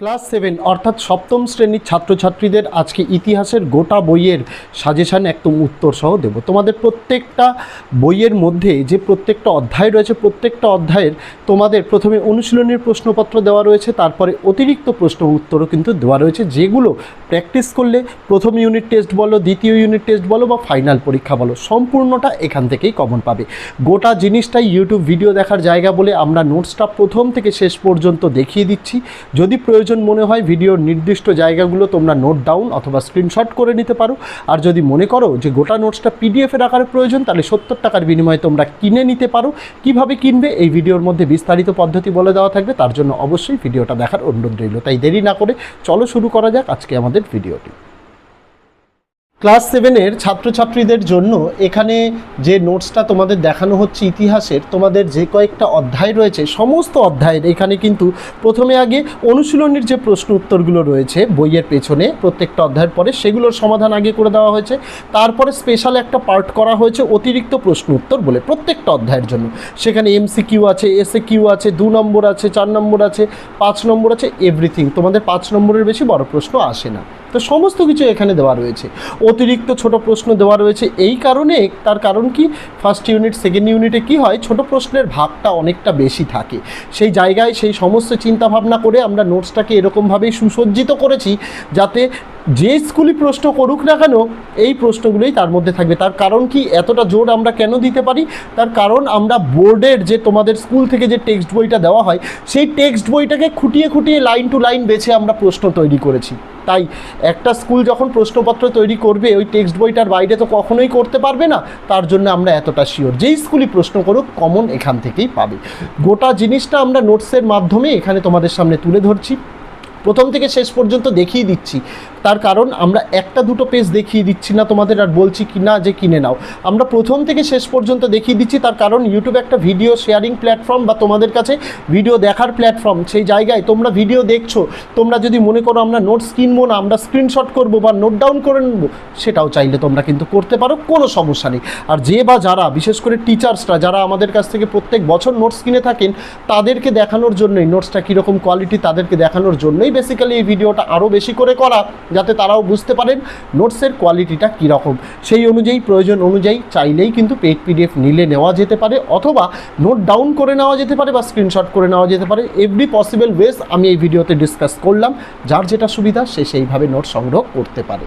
Class seven অর্থাৎ সপ্তম শ্রেণির ছাত্রছাত্রীদের আজকে ইতিহাসের গোটা বইয়ের সাজেশান, একদম উত্তর সহ দেব। তোমাদের প্রত্যেকটা বইয়ের মধ্যে যে প্রত্যেকটা অধ্যায় রয়েছে, প্রত্যেকটা অধ্যায়ের তোমাদের প্রথমে অনুশীলনের প্রশ্নপত্র দেওয়া রয়েছে, তারপরে অতিরিক্ত প্রশ্ন উত্তরও কিন্তু দেওয়া রয়েছে, যেগুলো প্র্যাকটিস করলে প্রথম ইউনিট টেস্ট বলো, দ্বিতীয় ইউনিট টেস্ট বলো বা ফাইনাল পরীক্ষা বলো, সম্পূর্ণটা এখান থেকেই কমন পাবে। গোটা জিনিসটাই ইউটিউব ভিডিও দেখার জায়গা বলে আমরা নোটসটা প্রথম থেকে শেষ পর্যন্ত দেখিয়ে দিচ্ছি। যদি প্রয়োজন মনে হয়, ভিডিওর নির্দিষ্ট জায়গাগুলো তোমরা নোট ডাউন অথবা স্ক্রিনশট করে নিতে পারো। আর যদি মনে করো যে গোটা নোটসটা পিডিএফের আকারে প্রয়োজন, তাহলে সত্তর টাকার বিনিময়ে তোমরা কিনে নিতে পারো। কীভাবে কিনবে, এই ভিডিওর মধ্যে বিস্তারিত পদ্ধতি বলে দেওয়া থাকবে। তার জন্য অবশ্যই ভিডিওটা দেখার অনুরোধ রইল। তাই দেরি না করে চলো শুরু করা যাক আজকে আমাদের ভিডিওটি। ক্লাস সেভেনের ছাত্রছাত্রীদের জন্য এখানে যে নোটসটা তোমাদের দেখানো হচ্ছে ইতিহাসের, তোমাদের যে কয়েকটা অধ্যায় রয়েছে, সমস্ত অধ্যায়ের এখানে কিন্তু প্রথমে আগে অনুশীলনের যে প্রশ্ন উত্তরগুলো রয়েছে বইয়ের পেছনে, প্রত্যেকটা অধ্যায়ের পরে সেগুলোর সমাধান আগে করে দেওয়া হয়েছে। তারপরে স্পেশাল একটা পার্ট করা হয়েছে অতিরিক্ত প্রশ্ন উত্তর বলে প্রত্যেকটা অধ্যায়ের জন্য। সেখানে এমসি কিউ আছে এসএ কিউ আছে, দু নম্বর আছে, চার নম্বর আছে, পাঁচ নম্বর আছে এভরিথিং তোমাদের পাঁচ নম্বরের বেশি বড় প্রশ্ন আসে না। তো সমস্ত কিছু এখানে দেওয়া রয়েছে। অতিরিক্ত ছোট প্রশ্ন দেওয়া রয়েছে। এই কারণে তার কারণ কি? ফার্স্ট ইউনিট সেকেন্ড ইউনিটে কি হয়? ছোট প্রশ্নের ভাগটা অনেকটা বেশি থাকে। সেই জায়গায় সেই সমস্ত চিন্তা ভাবনা করে আমরা নোটসটাকে এরকমভাবেই সুসজ্জিত করেছি যাতে যে স্কুলই প্রশ্ন করুক না কেন, এই প্রশ্নগুলোই তার মধ্যে থাকবে। তার কারণ কি? এতটা জোর আমরা কেন দিতে পারি? তার কারণ আমরা বোর্ডের যে তোমাদের স্কুল থেকে যে টেক্সট বইটা দেওয়া হয়, সেই টেক্সট বইটাকে খুঁটিয়ে খুঁটিয়ে লাইন টু লাইন বেছে আমরা প্রশ্ন তৈরি করেছি। তাই একটা স্কুল যখন প্রশ্নপত্র তৈরি করবে, ওই টেক্সট বইটার বাইরে তো কখনোই করতে পারবে না। তার জন্য আমরা এতটা শিওর যেই স্কুলই প্রশ্ন করুক কমন এখান থেকেই পাবে। গোটা জিনিসটা আমরা নোটসের মাধ্যমে এখানে তোমাদের সামনে তুলে ধরছি। প্রথম থেকে শেষ পর্যন্ত দেখিয়ে দিচ্ছি। তার কারণ আমরা একটা দুটো পেজ দেখিয়ে দিচ্ছি না তোমাদের আর বলছি কি না যে কিনে নাও। আমরা প্রথম থেকে শেষ পর্যন্ত দেখিয়ে দিচ্ছি, তার কারণ ইউটিউব একটা ভিডিও শেয়ারিং প্ল্যাটফর্ম বা তোমাদের কাছে ভিডিও দেখার প্ল্যাটফর্ম সেই জায়গায় তোমরা ভিডিও দেখছ, তোমরা যদি মনে করো আমরা নোটস কিনবো না, আমরা স্ক্রিনশট করব বা নোট ডাউন করে নেব, সেটাও চাইলে তোমরা কিন্তু করতে পারো, কোনো সমস্যা নেই। আর যে বা যারা, বিশেষ করে টিচার্সরা যারা আমাদের কাছ থেকে প্রত্যেক বছর নোটস কিনে থাকেন, তাদেরকে দেখানোর জন্যই নোটসটা কীরকম কোয়ালিটি তাদেরকে দেখানোর জন্যই বেসিক্যালি এই ভিডিওটা আরও বেশি করে করা। যাতে তারাও বুঝতে পারেন নোটসের কোয়ালিটিটা কীরকম। সেই অনুযায়ী, প্রয়োজন অনুযায়ী চাইলেই কিন্তু পেড পিডিএফ নিলে নেওয়া যেতে পারে অথবা নোট ডাউন করে নেওয়া যেতে পারে বা স্ক্রিনশট করে নেওয়া যেতে পারে। এভরি পসিবল ওয়েস আমি এই ভিডিওতে ডিসকাস করলাম। যার যেটা সুবিধা, সে সেইভাবে নোট সংগ্রহ করতে পারে।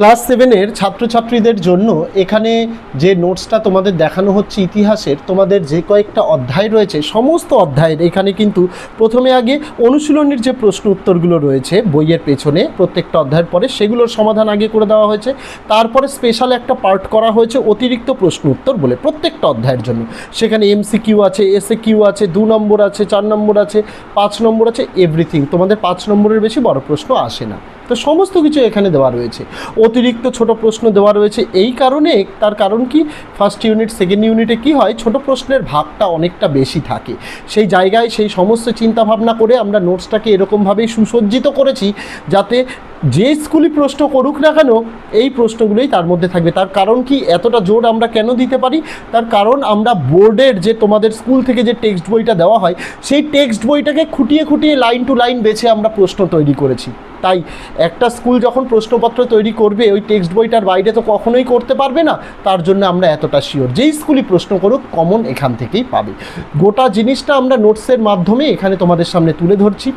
ক্লাস সেভেনের ছাত্রছাত্রীদের জন্য এখানে যে নোটসটা তোমাদের দেখানো হচ্ছে ইতিহাসের, তোমাদের যে কয়েকটা অধ্যায় রয়েছে, সমস্ত অধ্যায়ের এখানে কিন্তু প্রথমে আগে অনুশীলনের যে প্রশ্ন উত্তরগুলো রয়েছে বইয়ের পেছনে, প্রত্যেকটা অধ্যায়ের পরে সেগুলোর সমাধান আগে করে দেওয়া হয়েছে। তারপরে স্পেশাল একটা পার্ট করা হয়েছে অতিরিক্ত প্রশ্ন উত্তর বলে প্রত্যেকটা অধ্যায়ের জন্য। সেখানে এমসি কিউ আছে এসএ কিউ আছে, দু নম্বর আছে, চার নম্বর আছে, পাঁচ নম্বর আছে এভরিথিং তোমাদের পাঁচ নম্বরের বেশি বড় প্রশ্ন আসে না। তো সমস্ত কিছু এখানে দেওয়া রয়েছে। অতিরিক্ত ছোট প্রশ্ন দেওয়া রয়েছে। এই কারণে তার কারণ কি? ফার্স্ট ইউনিট সেকেন্ড ইউনিটে কি হয়? ছোট প্রশ্নের ভাগটা অনেকটা বেশি থাকে। সেই জায়গায় সেই সমস্ত চিন্তা ভাবনা করে আমরা নোটসটাকে এরকমভাবেই সুসজ্জিত করেছি যাতে যে স্কুলই প্রশ্ন করুক না কেন, এই প্রশ্নগুলোই তার মধ্যে থাকবে। তার কারণ কি? এতটা জোর আমরা কেন দিতে পারি? তার কারণ আমরা বোর্ডের যে তোমাদের স্কুল থেকে যে টেক্সট বইটা দেওয়া হয়, সেই টেক্সট বইটাকে খুঁটিয়ে খুঁটিয়ে লাইন টু লাইন বেছে আমরা প্রশ্ন তৈরি করেছি। তাই একটা স্কুল যখন প্রশ্নপত্র তৈরি করবে, ওই টেক্সট বইটার বাইরে তো কখনোই করতে পারবে না। তার জন্য আমরা এতটা শিওর যেই স্কুলই প্রশ্ন করুক কমন এখান থেকেই পাবে। গোটা জিনিসটা আমরা নোটসের মাধ্যমে এখানে তোমাদের সামনে তুলে ধরছি।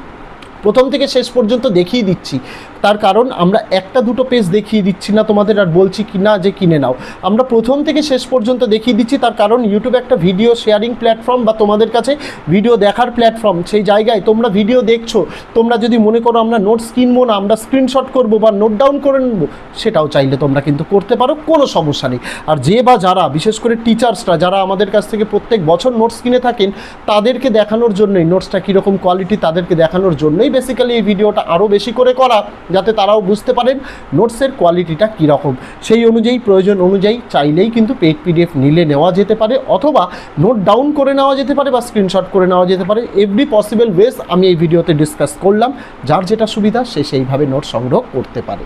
প্রথম থেকে শেষ পর্যন্ত দেখিয়ে দিচ্ছি। তার কারণ আমরা একটা দুটো পেজ দেখিয়ে দিচ্ছি না তোমাদের আর বলছি কি না যে কিনে নাও। আমরা প্রথম থেকে শেষ পর্যন্ত দেখিয়ে দিচ্ছি, তার কারণ ইউটিউব একটা ভিডিও শেয়ারিং প্ল্যাটফর্ম বা তোমাদের কাছে ভিডিও দেখার প্ল্যাটফর্ম সেই জায়গায় তোমরা ভিডিও দেখছ, তোমরা যদি মনে করো আমরা নোটস কিনবো না, আমরা স্ক্রিনশট করব বা নোট ডাউন করে নেব, সেটাও চাইলে তোমরা কিন্তু করতে পারো, কোনো সমস্যা নেই। আর যে বা যারা, বিশেষ করে টিচার্সরা যারা আমাদের কাছ থেকে প্রত্যেক বছর নোটস কিনে থাকেন, তাদেরকে দেখানোর জন্যই নোটসটা কীরকম কোয়ালিটি তাদেরকে দেখানোর জন্যই বেসিক্যালি এই ভিডিওটা আরও বেশি করে করা। যাতে তারাও বুঝতে পারেন নোটসের কোয়ালিটিটা কীরকম। সেই অনুযায়ী, প্রয়োজন অনুযায়ী চাইলেই কিন্তু পেড পিডিএফ নিলে নেওয়া যেতে পারে অথবা নোট ডাউন করে নেওয়া যেতে পারে বা স্ক্রিনশট করে নেওয়া যেতে পারে। এভরি পসিবল ওয়েস আমি এই ভিডিওতে ডিসকাস করলাম। যার যেটা সুবিধা সে সেইভাবে নোট সংগ্রহ করতে পারে।